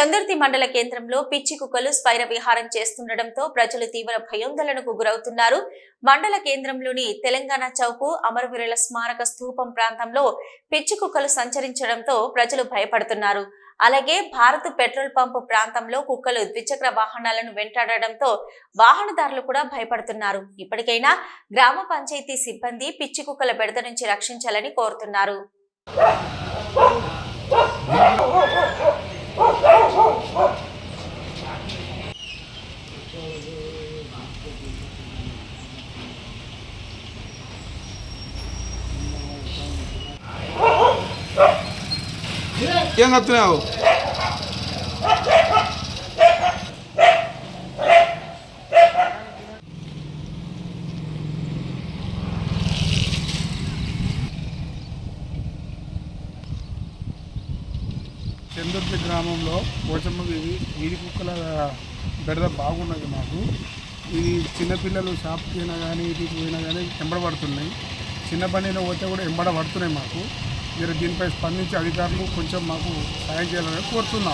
చందుర్తి మండల కేంద్రంలో పిచ్చి కుక్కలు స్పైర విహారం చేస్తుండటంతో ప్రజలు తీవ్ర భయోందోళనకు గురవుతున్నారు. మండల కేంద్రంలోని తెలంగాణ చౌకు అమరవీరుల స్మారక స్థూపం ప్రాంతంలో పిచ్చి కుక్కలు సంచరించడంతో ప్రజలు భయపడుతున్నారు. అలాగే భారత్ పెట్రోల్ పంపు ప్రాంతంలో కుక్కలు ద్విచక్ర వాహనాలను వెంటాడడంతో వాహనదారులు కూడా భయపడుతున్నారు. ఇప్పటికైనా గ్రామ పంచాయతీ సిబ్బంది పిచ్చి కుక్కల బెడద నుంచి రక్షించాలని కోరుతున్నారు. ఏం కత్తున్నావు చందుర్తి గ్రామంలో పోచమ్మ వీధి వీధి కుక్కల బెడద బాగున్నది మాకు. ఇది చిన్నపిల్లలు షాప్కి అయినా కానీ ఇటుకి పోయినా కానీ ఎంబడబడుతున్నాయి. చిన్న బండిలో పోతే కూడా ఎంబడబడుతున్నాయి మాకు. మీరు దీనిపై స్పందించి అధికారులు కొంచెం మాకు సాయం చేయాలని కోరుతున్నాం.